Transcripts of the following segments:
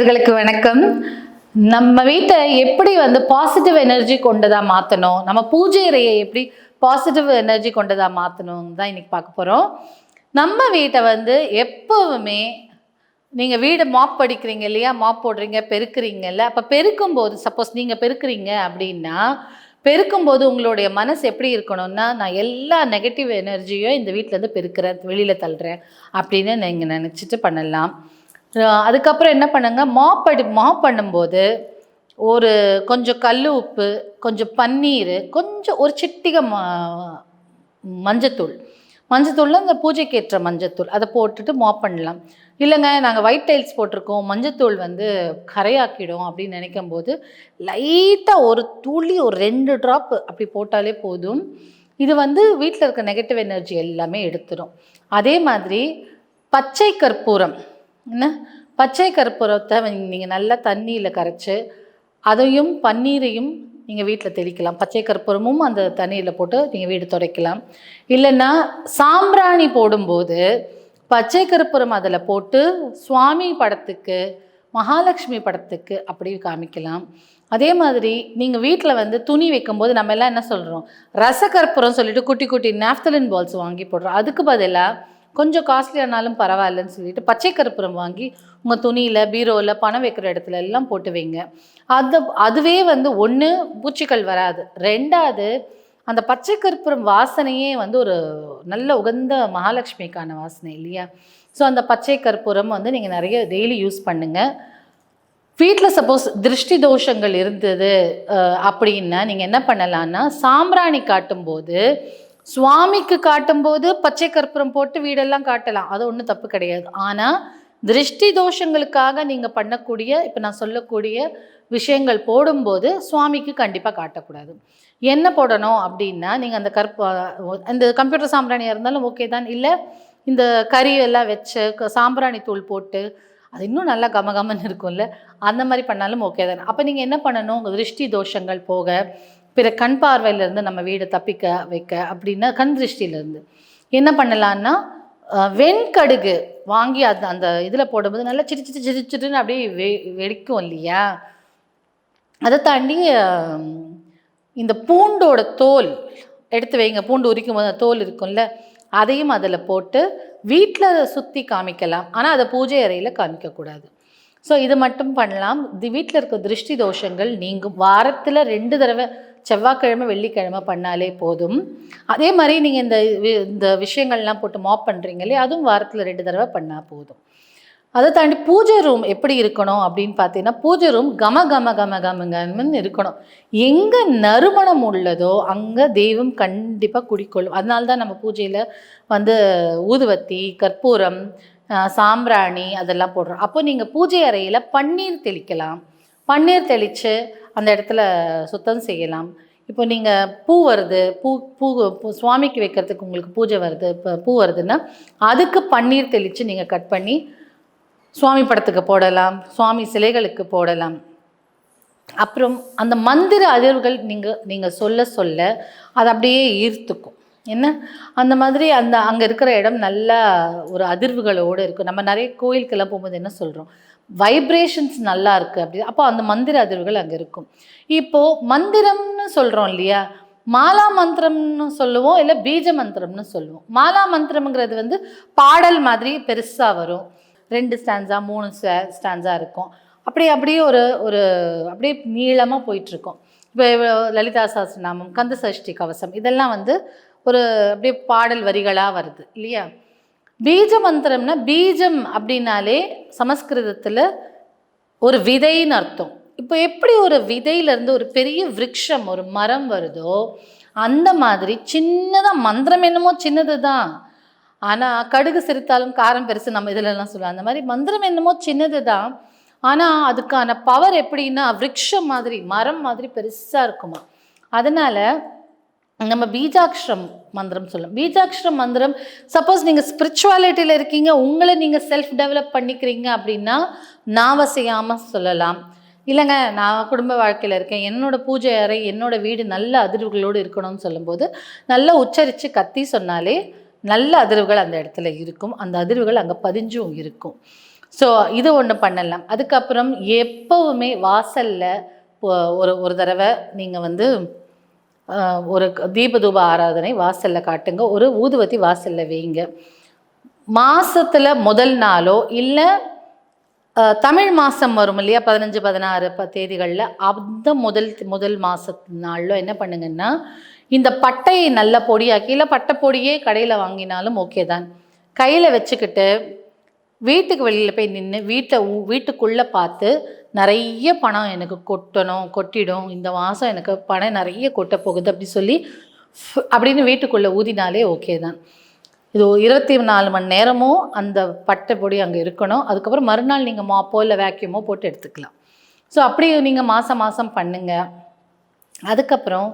நேயர்களுக்கு வணக்கம். நம்ம வீட்டை எப்படி வந்து பாசிட்டிவ் எனர்ஜி கொண்டதாக மாற்றணும் நம்ம பூஜை அறையை எப்படி பாசிட்டிவ் எனர்ஜி கொண்டதாக மாற்றணும் தான் இன்றைக்கி பார்க்க போகிறோம் நம்ம வீட்டை வந்து எப்போவுமே நீங்கள் வீடு மாப் படிக்கிறீங்க இல்லையா? மாப் போடுறீங்க பெருக்கிறீங்கல்ல அப்போ பெருக்கும்போது சப்போஸ் நீங்கள் பெருக்கிறீங்க அப்படின்னா பெருக்கும்போது உங்களுடைய மனசு எப்படி இருக்கணும்னா நான் எல்லா நெகட்டிவ் எனர்ஜியும் இந்த வீட்டிலேருந்து பெருக்கிறேன் வெளியில் தள்ளுறேன் அப்படின்னு நீங்கள் நினச்சிட்டு பண்ணலாம். அதுக்கப்புறம் என்ன பண்ணுங்க? மாப் படி மாப் பண்ணும்போது ஒரு கொஞ்சம் கல் உப்பு கொஞ்சம் பன்னீர் கொஞ்சம் ஒரு சிட்டிகை ம மஞ்சத்தூள். மஞ்சத்தூள்னா இந்த பூஜைக்கு ஏற்ற மஞ்சத்தூள். அதை போட்டுட்டு மாப் பண்ணலாம். இல்லைங்க நாங்கள் ஒயிட் டைல்ஸ் போட்டிருக்கோம். மஞ்சத்தூள் வந்து கரையாக்கிடும் அப்படின்னு நினைக்கும் போது லைட்டாக ஒரு துளி ஒரு ரெண்டு ட்ராப் அப்படி போட்டாலே போதும். இது வந்து வீட்டில் இருக்க நெகட்டிவ் எனர்ஜி எல்லாமே எடுத்துடும் அதே மாதிரி பச்சை கற்பூரம். என்ன? பச்சை கற்பூரத்தை நீங்கள் நல்லா தண்ணியில் கரைச்சி அதையும் பன்னீரையும் நீங்கள் வீட்டில் தெளிக்கலாம். பச்சை கற்பூரமும் அந்த தண்ணியில் போட்டு நீங்கள் வீடு துடைக்கலாம். இல்லைன்னா சாம்பிராணி போடும்போது பச்சை கற்பூரம் அதில் போட்டு சுவாமி படத்துக்கு மகாலட்சுமி படத்துக்கு அப்படி காமிக்கலாம். அதே மாதிரி நீங்கள் வீட்டில் வந்து துணி வைக்கும்போது நம்ம எல்லாம் என்ன சொல்கிறோம் ரசகற்பூரம் சொல்லிட்டு குட்டி குட்டி நாப்தலின் பால்ஸ் வாங்கி போடுறோம். அதுக்கு பதிலாக கொஞ்சம் காஸ்ட்லியானாலும் பரவாயில்லன்னு சொல்லிட்டு பச்சை கருப்புரம் வாங்கி உங்கள் துணியில் பீரோவில் பணம் வைக்கிற இடத்துல எல்லாம் போட்டு வைங்க. அது அதுவே வந்து ஒன்று பூச்சிகள் வராது. ரெண்டாவது அந்த பச்சை கற்பூரம் வாசனையே வந்து ஒரு நல்ல உகந்த மகாலட்சுமிக்கான வாசனை இல்லையா? ஸோ அந்த பச்சை கற்பூரம் வந்து நீங்கள் நிறைய டெய்லி யூஸ் பண்ணுங்கள் வீட்டில் சப்போஸ் திருஷ்டி தோஷங்கள் இருந்தது அப்படின்னா நீங்கள் என்ன பண்ணலான்னா சாம்பிராணி காட்டும்போது சுவாமிக்கு காட்டும்போது பச்சை கற்பூரம் போட்டு வீடெல்லாம் காட்டலாம். அது ஒன்றும் தப்பு கிடையாது. ஆனால் திருஷ்டி தோஷங்களுக்காக நீங்கள் பண்ணக்கூடிய இப்போ நான் சொல்லக்கூடிய விஷயங்கள் போடும்போது சுவாமிக்கு கண்டிப்பாக காட்டக்கூடாது. என்ன போடணும் அப்படின்னா நீங்கள் அந்த கற்ப அந்த கம்ப்யூட்டர் சாம்பிராணியாக இருந்தாலும் ஓகே தான். இல்லை இந்த கறி எல்லாம் வச்சு சாம்பிராணி தூள் போட்டு அது இன்னும் நல்லா கமகமன்னு இருக்கும்ல அந்த மாதிரி பண்ணாலும் ஓகே தானே. அப்போ நீங்கள் என்ன பண்ணணும்? உங்கள் திருஷ்டி தோஷங்கள் போக பிற கண் பார்வையிலேருந்து நம்ம வீடை தப்பிக்க வைக்க அப்படின்னா கண் திருஷ்டியிலேருந்து. என்ன பண்ணலான்னா வெண்கடுகு வாங்கி அது அந்த இதில் போடும்போது நல்லா சிரி சிரி சிரிச்சுட்டுன்னு அப்படியே வெ வெடிக்கும் இல்லையா? அதை தாண்டி இந்த பூண்டோட தோல் எடுத்து வைங்க. பூண்டு உரிக்கும் போது அந்த தோல் இருக்கும்ல அதையும் அதில் போட்டு வீட்டில் சுற்றி காமிக்கலாம். ஆனால் அதை பூஜை அறையில் காமிக்கக்கூடாது. ஸோ இது மட்டும் பண்ணலாம். தி வீட்டில் இருக்க திருஷ்டி தோஷங்கள் நீங்கும். வாரத்தில் ரெண்டு தடவை செவ்வாய்க்கிழமை வெள்ளிக்கிழமை பண்ணாலே போதும். அதே மாதிரி நீங்கள் இந்த வி- இந்த விஷயங்கள்லாம் போட்டு மாப் பண்ணுறீங்க இல்லையா? அதுவும் வாரத்தில் ரெண்டு தடவை பண்ணால் போதும். அதை தாண்டி பூஜை ரூம் எப்படி இருக்கணும் அப்படின்னு பார்த்தீங்கன்னா பூஜை ரூம் கம கம கம கமகமன்னு இருக்கணும். எங்கே நறுமணம் உள்ளதோ அங்கே தெய்வம் கண்டிப்பாக குடிக்கொள்ளும். அதனால தான் நம்ம பூஜையில் வந்து ஊதுவத்தி கற்பூரம் சாம்பிராணி அதெல்லாம் போடுறோம். அப்போ நீங்கள் பூஜை அறையில் பன்னீர் தெளிக்கலாம். பன்னீர் தெளித்து அந்த இடத்துல சுத்தம் செய்யலாம். இப்போ நீங்கள் பூ வருது பூ பூ சுவாமிக்கு வைக்கிறதுக்கு உங்களுக்கு பூஜை வருது இப்போ பூ வருதுன்னா அதுக்கு பன்னீர் தெளித்து நீங்கள் கட் பண்ணி சுவாமி படத்துக்கு போடலாம் சுவாமி சிலைகளுக்கு போடலாம். அப்புறம் அந்த மந்திர அதிர்வுகள் நீங்கள் நீங்கள் சொல்ல சொல்ல அது அப்படியே ஈர்த்துக்கும். என்ன? அந்த மாதிரி அந்த அங்கே இருக்கிற இடம் நல்லா ஒரு அதிர்வுகளோடு இருக்கும் நம்ம நிறைய கோயிலுக்கெல்லாம் போகும்போது என்ன சொல்கிறோம் வைப்ரேஷன்ஸ் நல்லா இருக்குது அப்படி அப்போ அந்த மந்திர அதிர்வுகள் அங்கே இருக்கும். இப்போது மந்திரம்னு சொல்கிறோம் இல்லையா? மாலா மந்திரம்னு சொல்லுவோம் இல்லை பீஜ மந்திரம்னு சொல்லுவோம். மாலா மந்திரம்ங்கிறது வந்து பாடல் மாதிரி பெருசாக வரும். ரெண்டு ஸ்டான்ஸா மூணு ஸ்டான்ஸா இருக்கும். அப்படி அப்படியே ஒரு ஒரு அப்படியே நீளமாக போயிட்டுருக்கும் இப்போ லலிதா சாஸ்திரநாமம் கந்த சஷ்டி கவசம் இதெல்லாம் வந்து ஒரு அப்படியே பாடல் வரிகளாக வருது இல்லையா? பீஜ மந்திரம்னா பீஜம் அப்படின்னாலே சமஸ்கிருதத்தில் ஒரு விதைன்னு அர்த்தம். இப்போ எப்படி ஒரு விதையிலேருந்து ஒரு பெரிய விரக்ஷம் ஒரு மரம் வருதோ அந்த மாதிரி சின்னதாக மந்திரம் என்னமோ சின்னது தான் ஆனால் கடுகு சிரித்தாலும் காரம் பெருசு நம்ம இதிலலாம் சொல்லுவோம். அந்த மாதிரி மந்திரம் என்னமோ சின்னது தான் ஆனால் அதுக்கான பவர் எப்படின்னா விரக்ஷம் மாதிரி மரம் மாதிரி பெருசாக இருக்குமா. அதனால் நம்ம பீஜாக்ஷரம் மந்திரம் சொல்லலாம் பீஜாக்ஷரம் மந்திரம் சப்போஸ் நீங்கள் ஸ்பிரிச்சுவாலிட்டியில் இருக்கீங்க உங்களை நீங்கள் செல்ஃப் டெவலப் பண்ணிக்கிறீங்க அப்படின்னா நாவசையாமல் சொல்லலாம். இல்லைங்க நான் குடும்ப வாழ்க்கையில் இருக்கேன். என்னோடய பூஜை அறை என்னோடய வீடு நல்ல அதிர்வுகளோடு இருக்கணும்னு சொல்லும்போது நல்லா உச்சரித்து கத்தி சொன்னாலே நல்ல அதிர்வுகள் அந்த இடத்துல இருக்கும். அந்த அதிர்வுகள் அங்கே பதிஞ்சும் இருக்கும். ஸோ இது ஒன்று பண்ணலாம். அதுக்கப்புறம் எப்போவுமே வாசலில் ஒரு ஒரு தடவை நீங்கள் வந்து ஒரு தீபதூப ஆராதனை வாசலில் காட்டுங்க. ஒரு ஊதுவத்தி வாசலில் வைங்க. மாதத்தில் முதல் நாளோ இல்லை தமிழ் மாதம் வரும் இல்லையா? பதினஞ்சு பதினாறு ப தேதிகளில் அந்த முதல் முதல் மாத நாளில் என்ன பண்ணுங்கன்னா இந்த பட்டையை நல்ல பொடியாக்கி இல்லை பட்டை பொடியே கடையில் வாங்கினாலும் ஓகே தான். கையில் வச்சுக்கிட்டு வீட்டுக்கு வெளியில் போய் நின்று வீட்டை வீட்டுக்குள்ளே பார்த்து நிறைய பணம் எனக்கு கொட்டணும் கொட்டிடும். இந்த மாதம் எனக்கு பணம் நிறைய கொட்ட போகுது அப்படி சொல்லி அப்படின்னு வீட்டுக்குள்ளே ஊதினாலே ஓகே தான். இது இருபத்தி நாலு மணி நேரமும் அந்த பட்டை பொடி அங்கே இருக்கணும். அதுக்கப்புறம் மறுநாள் நீங்கள் மாப்போ இல்லை வேக்யூமோ போட்டு எடுத்துக்கலாம். ஸோ அப்படி நீங்கள் மாதம் மாதம் பண்ணுங்கள் அதுக்கப்புறம்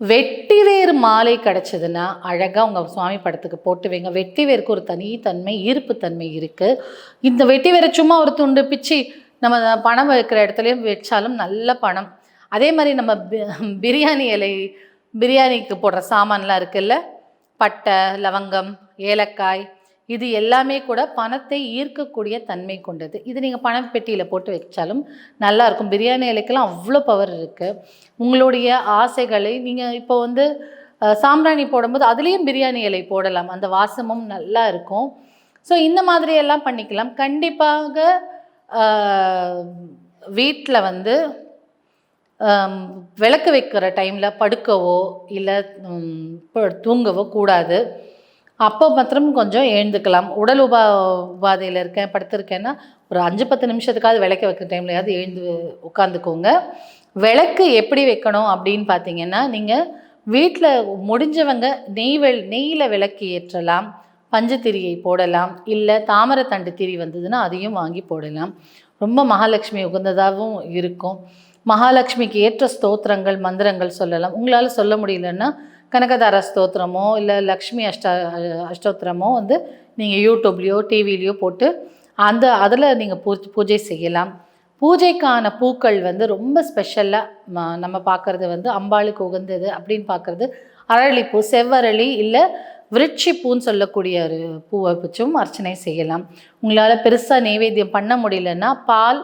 வெட்டி வேர் மாலை கிடச்சிதுன்னா அழகாக உங்கள் சுவாமி படத்துக்கு போட்டு வைங்க. வெட்டி வேருக்கு ஒரு தனித்தன்மை ஈர்ப்பு தன்மை இருக்குது இந்த வெட்டி வேரை சும்மா ஒரு துண்டு பிச்சு நம்ம பணம் வைக்கிற இடத்துலையும் வச்சாலும் நல்ல பணம். அதே மாதிரி நம்ம பிரியாணி இலை பிரியாணிக்கு போடுற சாமான்லாம் இருக்குல்ல? பட்டை லவங்கம் ஏலக்காய் இது எல்லாமே கூட பணத்தை ஈர்க்கக்கூடிய தன்மை கொண்டது. இது நீங்கள் பணப்பெட்டியில் போட்டு வச்சாலும் நல்லாயிருக்கும் பிரியாணி இலைக்கெல்லாம் அவ்வளோ பவர் இருக்குது உங்களுடைய ஆசைகளை நீங்கள் இப்போ வந்து சாம்பிராணி போடும்போது அதுலேயும் பிரியாணி இலை போடலாம். அந்த வாசமும் நல்லா இருக்கும். ஸோ இந்த மாதிரி எல்லாம் பண்ணிக்கலாம். கண்டிப்பாக வீட்டில் வந்து விளக்கு வைக்கிற டைமில் படுக்கவோ இல்லை தூங்கவோ கூடாது. அப்போ மாத்திரம் கொஞ்சம் எழுந்துக்கலாம். உடல் உபா உபாதையில் இருக்கேன் படுத்திருக்கேன்னா ஒரு அஞ்சு பத்து நிமிஷத்துக்காவது விளக்க வைக்கிற டைம்லையாவது எழுந்து உட்காந்துக்கோங்க விளக்கு எப்படி வைக்கணும் அப்படின்னு பார்த்தீங்கன்னா நீங்கள் வீட்டில் முடிஞ்சவங்க நெய் வெள் நெய்யில் விளக்கு ஏற்றலாம். பஞ்சத்திரியை போடலாம். இல்லை தாமரைத்தண்டு திரி வந்ததுன்னா அதையும் வாங்கி போடலாம். ரொம்ப மகாலட்சுமி உகந்ததாகவும் இருக்கும். மகாலட்சுமிக்கு ஏற்ற ஸ்தோத்திரங்கள் மந்திரங்கள் சொல்லலாம். உங்களால் சொல்ல முடியலன்னா கனகதார ஸ்தோத்திரமோ இல்லை லக்ஷ்மி அஷ்ட அஷ்டோத்திரமோ வந்து நீங்கள் யூடியூப்லேயோ டிவிலேயோ போட்டு அந்த அதில் நீங்கள் பூ பூஜை செய்யலாம். பூஜைக்கான பூக்கள் வந்து ரொம்ப ஸ்பெஷலாக நம்ம பார்க்குறது வந்து அம்பாளுக்கு உகந்தது அப்படின்னு பார்க்குறது. அரளிப்பூ செவ்வரளி இல்லை விருட்சிப்பூன்னு சொல்லக்கூடிய ஒரு பூவை வச்சும் அர்ச்சனை செய்யலாம். உங்களால் பெருசாக நைவேத்தியம் பண்ண முடியலன்னா பால்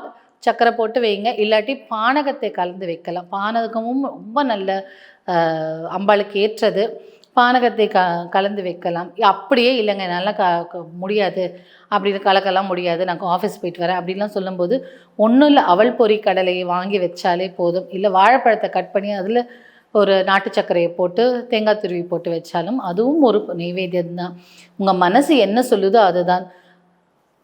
சக்கரை போட்டு வைங்க. இல்லாட்டி பானகத்தை கலந்து வைக்கலாம். பானகமும் ரொம்ப நல்ல அம்பாளுக்கு ஏற்றது. பானகத்தை க கலந்து வைக்கலாம். அப்படியே இல்லைங்க என்னால் க முடியாது. அப்படின்னு கலக்கலாம் முடியாது. நான் ஆஃபீஸ் போயிட்டு வரேன். அப்படின்லாம் சொல்லும்போது ஒன்றும் இல்லை. அவல் பொறி கடலையை வாங்கி வச்சாலே போதும். இல்லை வாழைப்பழத்தை கட் பண்ணி அதில் ஒரு நாட்டு சர்க்கரையை போட்டு தேங்காய் துருவி போட்டு வச்சாலும் அதுவும் ஒரு நைவேத்தியம் தான். உங்கள் மனசு என்ன சொல்லுதோ அதுதான்.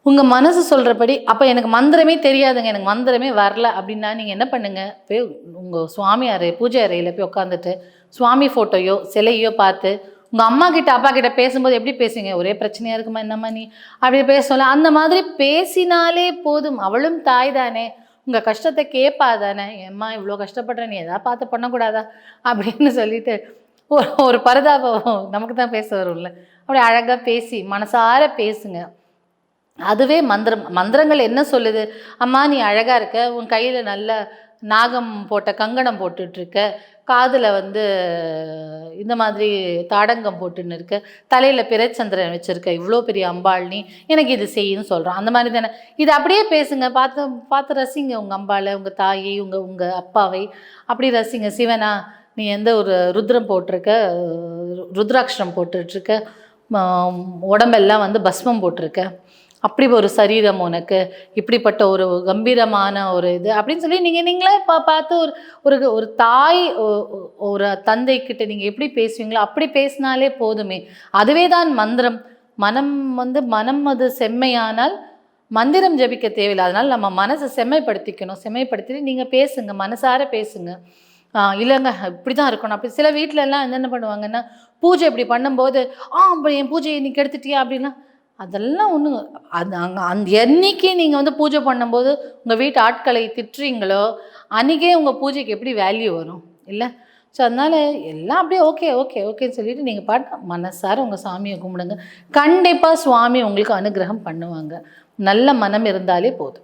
உங்கள் மனசு சொல்கிறபடி அப்போ எனக்கு மந்திரமே தெரியாதுங்க. எனக்கு மந்திரமே வரல அப்படின்னா நீங்கள் என்ன பண்ணுங்கள் போய் உங்கள் சுவாமி அறை பூஜை அறையில் போய் உட்காந்துட்டு சுவாமி ஃபோட்டோயோ சிலையோ பார்த்து உங்கள் அம்மா கிட்ட அப்பா கிட்ட பேசும்போது எப்படி பேசுவீங்க? ஒரே பிரச்சனையாக இருக்குமா என்னம்மா நீ? அப்படி பேசல அந்த மாதிரி பேசினாலே போதும். அவளும் தாய் தானே உங்கள் கஷ்டத்தை கேட்பா தானே? ஏம்மா இவ்வளோ கஷ்டப்படுற நீ எதாவது பார்த்து பண்ணக்கூடாதா? அப்படின்னு சொல்லிட்டு ஒரு ஒரு பரிதாபம் நமக்கு தான் பேச வரும்ல. அப்படி அழகாக பேசி மனசார பேசுங்க. அதுவே மந்திரம் மந்திரங்கள் என்ன சொல்லுது? அம்மா நீ அழகாக இருக்க. உன் கையில் நல்ல நாகம் போட்ட கங்கணம் போட்டுட்ருக்க காதில் வந்து இந்த மாதிரி தாடங்கம் போட்டுன்னு இருக்க தலையில் பிறைச்சந்திரன் வச்சுருக்க இவ்வளோ பெரிய அம்பாள் நீ எனக்கு இது செய்யுன்னு சொல்கிறோம் அந்த மாதிரி தானே. இது அப்படியே பேசுங்க. பார்த்து பார்த்து ரசிங்க உங்கள் அம்பாளை உங்கள் தாயை உங்கள் உங்கள் அப்பாவை. அப்படி ரசிங்க. சிவனா நீ எந்த ஒரு ருத்ரம் போட்டிருக்க? ருத்ராட்சரம் போட்டுட்ருக்க உடம்பெல்லாம் வந்து பஸ்மம் போட்டிருக்க. அப்படி ஒரு சரீரம் உனக்கு இப்படிப்பட்ட ஒரு கம்பீரமான ஒரு இது அப்படின்னு சொல்லி நீங்கள் நீங்களே பா பார்த்து ஒரு ஒரு ஒரு தாய் ஒரு தந்தைக்கிட்ட நீங்கள் எப்படி பேசுவீங்களோ அப்படி பேசினாலே போதுமே. அதுவே தான் மந்திரம். மனம் வந்து மனம் அது செம்மையானால் மந்திரம் ஜபிக்க தேவையில்லை. அதனால் நம்ம மனசை செம்மைப்படுத்திக்கணும். செம்மைப்படுத்திட்டு நீங்கள் பேசுங்க மனசார பேசுங்க. இல்லைங்க இப்படி தான் இருக்கணும். அப்படி சில வீட்டிலலாம் என்னென்ன பண்ணுவாங்கன்னா பூஜை இப்படி பண்ணும்போது ஆ அப்படி என் பூஜையை இன்றைக்கி எடுத்துட்டியா? அப்படின்னா அதெல்லாம் ஒன்று அது அங்கே அந்த என்னைக்கு நீங்கள் வந்து பூஜை பண்ணும்போது உங்கள் வீட்டு ஆட்களை திட்டுறீங்களோ அன்றைக்கே உங்கள் பூஜைக்கு எப்படி வேல்யூ வரும்? இல்லை? ஸோ அதனால் எல்லாம் அப்படியே ஓகே ஓகே ஓகேன்னு சொல்லிட்டு நீங்கள் பாட்டு மனசார உங்கள் சாமியை கும்பிடுங்க. கண்டிப்பாக சுவாமி உங்களுக்கு அனுகிரகம் பண்ணுவாங்க. நல்ல மனம் இருந்தாலே போதும்.